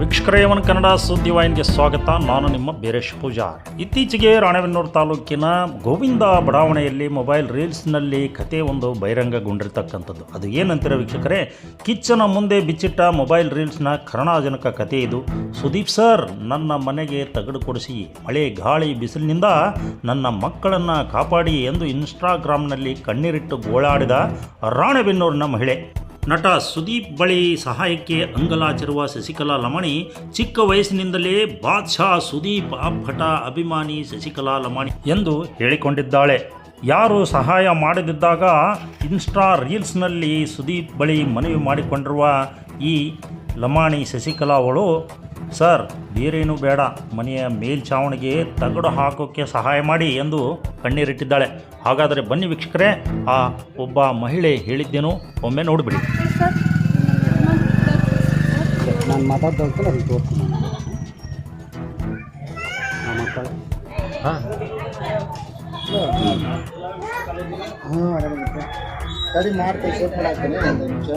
ವೀಕ್ಷಕರೇವನ್ ಕನ್ನಡ ಸುದ್ದಿವಾಹಿನಿಗೆ ಸ್ವಾಗತ. ನಾನು ನಿಮ್ಮ ಬೀರೇಶ್ ಪೂಜಾರ್. ಇತ್ತೀಚೆಗೆ ರಾಣೆಬೆನ್ನೂರು ತಾಲೂಕಿನ ಗೋವಿಂದ ಬಡಾವಣೆಯಲ್ಲಿ ಮೊಬೈಲ್ ರೀಲ್ಸ್ನಲ್ಲಿ ಕತೆ ಒಂದು ಬಹಿರಂಗಗೊಂಡಿರ್ತಕ್ಕಂಥದ್ದು. ಅದು ಏನಂತೀರ ವೀಕ್ಷಕರೇ? ಕಿಚ್ಚನ ಮುಂದೆ ಬಿಚ್ಚಿಟ್ಟ ಮೊಬೈಲ್ ರೀಲ್ಸ್ನ ಕರುಣಾಜನಕ ಕತೆ ಇದು. ಸುದೀಪ್ ಸರ್, ನನ್ನ ಮನೆಗೆ ತಗಡು ಕೊಡಿಸಿ, ಮಳೆ ಗಾಳಿ ಬಿಸಿಲಿನಿಂದ ನನ್ನ ಮಕ್ಕಳನ್ನು ಕಾಪಾಡಿ ಎಂದು ಇನ್ಸ್ಟಾಗ್ರಾಮ್ನಲ್ಲಿ ಕಣ್ಣೀರಿಟ್ಟು ಗೋಳಾಡಿದ ರಾಣೆಬೆನ್ನೂರಿನ ಮಹಿಳೆ. ನಟ ಸುದೀಪ್ ಬಳಿ ಸಹಾಯಕ್ಕೆ ಅಂಗಲಾಚಿರುವ ಶಶಿಕಲಾ ಲಮಾಣಿ, ಚಿಕ್ಕ ವಯಸ್ಸಿನಿಂದಲೇ ಬಾದ್ಶಾ ಸುದೀಪ್ ಅಪ್ಪಟ ಅಭಿಮಾನಿ ಶಶಿಕಲಾ ಲಮಾಣಿ ಎಂದು ಹೇಳಿಕೊಂಡಿದ್ದಾಳೆ. ಯಾರು ಸಹಾಯ ಮಾಡದಿದ್ದಾಗ ಇನ್ಸ್ಟಾ ರೀಲ್ಸ್ನಲ್ಲಿ ಸುದೀಪ್ ಬಳಿ ಮನವಿ ಮಾಡಿಕೊಂಡಿರುವ ಈ ಲಮಾಣಿ ಶಶಿಕಲಾ ಅವಳು ಸರ್ ಬೇರೇನೂ ಬೇಡ. ಮನೆಯ ಮೇಲ್ಛಾವಣಿಗೆ ತಗಡು ಹಾಕೋಕ್ಕೆ ಸಹಾಯ ಮಾಡಿ ಎಂದು ಕಣ್ಣೀರಿಟ್ಟಿದ್ದಾಳೆ. ಹಾಗಾದರೆ ಬನ್ನಿ ವೀಕ್ಷಕರೇ, ಆ ಒಬ್ಬ ಮಹಿಳೆ ಹೇಳಿದ್ದೇನು? ಒಮ್ಮೆ ನೋಡಿಬಿಡಿ. ನಾನು ಮಾತಾಡ್ತಾ ಅದನ್ನು ತೋರಿಸ್ತೀನಿ ಸರಿ ಮಾಡ್ತೀನಿ ಸ್ವಲ್ಪ ಒಂದು ನಿಮಿಷ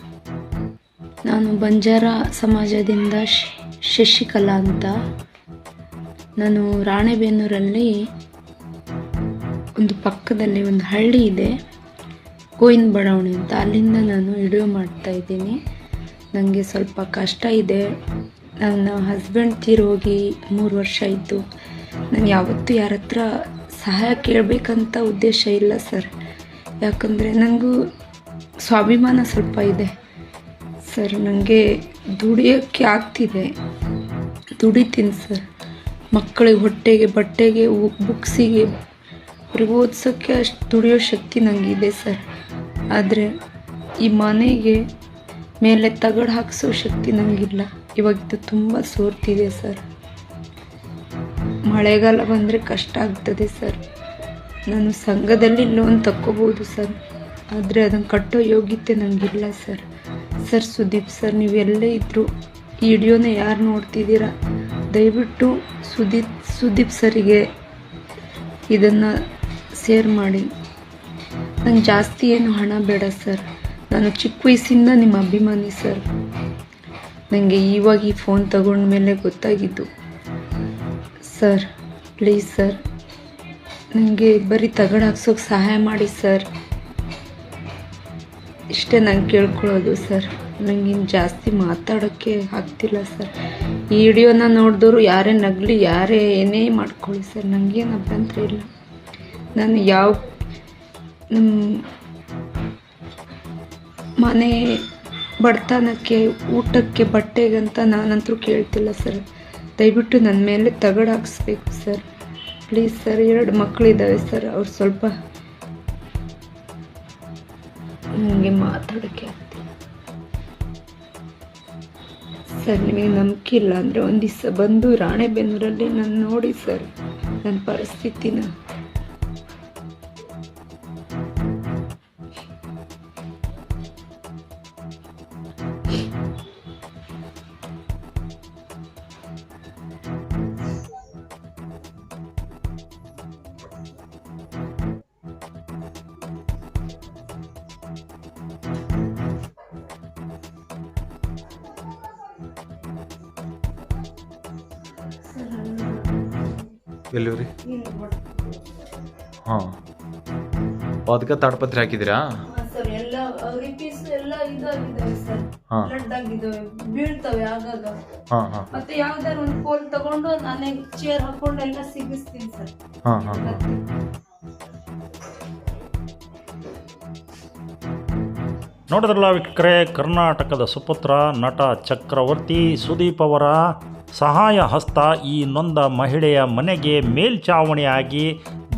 ನಾನು ಬಂಜಾರ ಸಮಾಜದಿಂದ ಶಶಿಕಲಾ ಅಂತ. ನಾನು ರಾಣೆಬೆನ್ನೂರಲ್ಲಿ ಒಂದು ಪಕ್ಕದಲ್ಲಿ ಒಂದು ಹಳ್ಳಿ ಇದೆ ಕೋಯಿನ್ ಬಡಾವಣೆ ಅಂತ. ಅಲ್ಲಿಂದ ನಾನು ವಿಡಿಯೋ ಮಾಡ್ತಾ ಇದ್ದೀನಿ. ನನಗೆ ಸ್ವಲ್ಪ ಕಷ್ಟ ಇದೆ. ನನ್ನ ಹಸ್ಬೆಂಡ್ ತೀರೋಗಿ ಮೂರು ವರ್ಷ ಆಯಿತು. ನಾನು ಯಾವತ್ತೂ ಯಾರ ಹತ್ರ ಸಹಾಯ ಕೇಳಬೇಕಂತ ಉದ್ದೇಶ ಇಲ್ಲ ಸರ್. ಯಾಕಂದರೆ ನನಗೂ ಸ್ವಾಭಿಮಾನ ಸ್ವಲ್ಪ ಇದೆ. ಸರ್ ನನಗೆ ದುಡಿಯೋಕ್ಕೆ ಆಗ್ತಿದೆ. ದುಡಿತೀನಿ ಸರ್. ಮಕ್ಕಳಿಗೆ ಹೊಟ್ಟೆಗೆ, ಬಟ್ಟೆಗೆ ಬುಕ್ಸಿಗೆ ಅವ್ರಿಗೆ ಓದ್ಸೋಕ್ಕೆ ಅಷ್ಟು ದುಡಿಯೋ ಶಕ್ತಿ ನನಗಿದೆ ಸರ್. ಆದರೆ ಈ ಮನೆಗೆ ಮೇಲೆ ತಗಡು ಹಾಕಿಸೋ ಶಕ್ತಿ ನನಗಿಲ್ಲ ಇವಾಗಿದ್ದು ತುಂಬ ಸೋರ್ತಿದೆ ಸರ್. ಮಳೆಗಾಲ ಬಂದರೆ ಕಷ್ಟ ಆಗ್ತದೆ ಸರ್. ನಾನು ಸಂಘದಲ್ಲಿ ಲೋನ್ ತಕ್ಕೋಬೋದು ಸರ್. ಆದರೆ ಅದನ್ನು ಕಟ್ಟೋ ಯೋಗ್ಯತೆ ನನಗಿಲ್ಲ ಸರ್. ಸರ್, ಸುದೀಪ್ ಸರ್, ನೀವು ಎಲ್ಲೇ ಇದ್ದರೂ ಈ ವಿಡಿಯೋನ ಯಾರು ನೋಡ್ತಿದ್ದೀರಾ? ದಯವಿಟ್ಟು ಸುದೀಪ್ ಸುದೀಪ್ ಸರಿಗೆ ಇದನ್ನು ಸೇರ್ ಮಾಡಿ. ನಂಗೆ ಜಾಸ್ತಿ ಏನು ಹಣ ಬೇಡ ಸರ್. ನಾನು ಚಿಕ್ಕ ವಯಸ್ಸಿಂದ ನಿಮ್ಮ ಅಭಿಮಾನಿ ಸರ್. ನನಗೆ ಇವಾಗ ಈ ಫೋನ್ ತಗೊಂಡ ಮೇಲೆ ಗೊತ್ತಾಗಿದ್ದು. Sir, please sir. ನನಗೆ ಬರೀ ತಗಡು ಹಾಕ್ಸೋಕೆ ಸಹಾಯ ಮಾಡಿ ಸರ್. ಇಷ್ಟೇ ನಾನು ಕೇಳ್ಕೊಳ್ಳೋದು ಸರ್. ನನಗಿನ್ನು ಜಾಸ್ತಿ ಮಾತಾಡೋಕ್ಕೆ ಆಗ್ತಿಲ್ಲ ಸರ್. ಈ ವಿಡಿಯೋನ ನೋಡಿದವರು ಯಾರೇ ನಗಲಿ, ಯಾರೇ ಏನೇ ಮಾಡ್ಕೊಳ್ಳಿ ಸರ್. ನನಗೇನು ಅಭ್ಯಂತರ ಇಲ್ಲ. ನಾನು ಯಾವ ಮನೆ ಬಡತನಕ್ಕೆ, ಊಟಕ್ಕೆ, ಬಟ್ಟೆಗಂತ ನಾನಂತರೂ ಕೇಳ್ತಿಲ್ಲ ಸರ್. ದಯವಿಟ್ಟು ನನ್ನ ಮೇಲೆ ತಗಡು ಹಾಕಿಸ್ಬೇಕು ಸರ್. ಪ್ಲೀಸ್ ಸರ್, ಎರಡು ಮಕ್ಕಳಿದ್ದಾವೆ ಸರ್. ಅವ್ರು ಸ್ವಲ್ಪ ನನಗೆ ಮಾತಾಡೋಕ್ಕೆ ಆಗ್ತಿಲ್ಲ. ಸರ್, ನಿಮಗೆ ನಂಬಿಕೆ ಇಲ್ಲ ಅಂದರೆ ಒಂದು ದಿವಸ ಬಂದು ರಾಣೆಬೆನ್ನೂರಲ್ಲಿ ನಾನು ನೋಡಿ ಸರ್ ನನ್ನ ಪರಿಸ್ಥಿತಿನ. ಎಲ್ಲಿ ರೀ ಹಾಂ. ಅದಕ್ಕೆ ತಾಡ್ಪತ್ರೆ ಹಾಕಿದಿರಾ ಸರ್ ಎಲ್ಲ ರಿಪೀಸ್ ಎಲ್ಲ ಇದಾಗಿದ್ದಾವೆ ಸರ್. ಹಾಂ. ಬ್ಲಡ್ ಆಗಿದ್ದಾವೆ ಬೀಳ್ತವೆ ಆಗಾಗ. ಹಾಂ ಹಾಂ ಮತ್ತೆ ಯಾವ್ದಾದ್ರು ಒಂದು ಕೋಲ್ ತಗೊಂಡು ನಾನೇ ಚೇರ್ ಹಾಕೊಂಡು ಎಲ್ಲ ಸಿಗಿಸ್ತೀನಿ ಸರ್. ಹಾಂ ಹಾಂ ಹಾಂ. ನೋಡಿದ್ರಲ್ಲ ವೀಕ್ಷಕರೇ ಕರ್ನಾಟಕದ ಸುಪುತ್ರ ನಟ ಚಕ್ರವರ್ತಿ ಸುದೀಪ್ ಅವರ ಸಹಾಯ ಹಸ್ತ ಈ ನೊಂದ ಮಹಿಳೆಯ ಮನೆಗೆ ಮೇಲ್ಚಾವಣಿಯಾಗಿ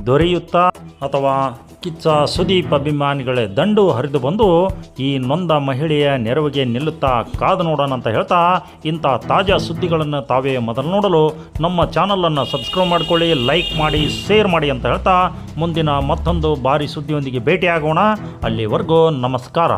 ದೊರೆಯುತ್ತಾ ಅಥವಾ ಕಿಚ್ಚ ಸುದೀಪ್ ಅಭಿಮಾನಿಗಳೇ ದಂಡು ಹರಿದು ಬಂದು ಈ ನೊಂದ ಮಹಿಳೆಯ ನೆರವಿಗೆ ನಿಲ್ಲುತ್ತಾ ಕಾದು ನೋಡೋಣ ಅಂತ ಹೇಳ್ತಾ ಇಂಥ ತಾಜಾ ಸುದ್ದಿಗಳನ್ನು ತಾವೇ ಮೊದಲು ನೋಡಲು ನಮ್ಮ ಚಾನಲನ್ನು ಸಬ್ಸ್ಕ್ರೈಬ್ ಮಾಡ್ಕೊಳ್ಳಿ, ಲೈಕ್ ಮಾಡಿ, ಶೇರ್ ಮಾಡಿ ಅಂತ ಹೇಳ್ತಾ ಮುಂದಿನ ಮತ್ತೊಂದು ಭಾರಿ ಸುದ್ದಿಯೊಂದಿಗೆ ಭೇಟಿಯಾಗೋಣ. ಅಲ್ಲಿವರೆಗೂ ನಮಸ್ಕಾರ.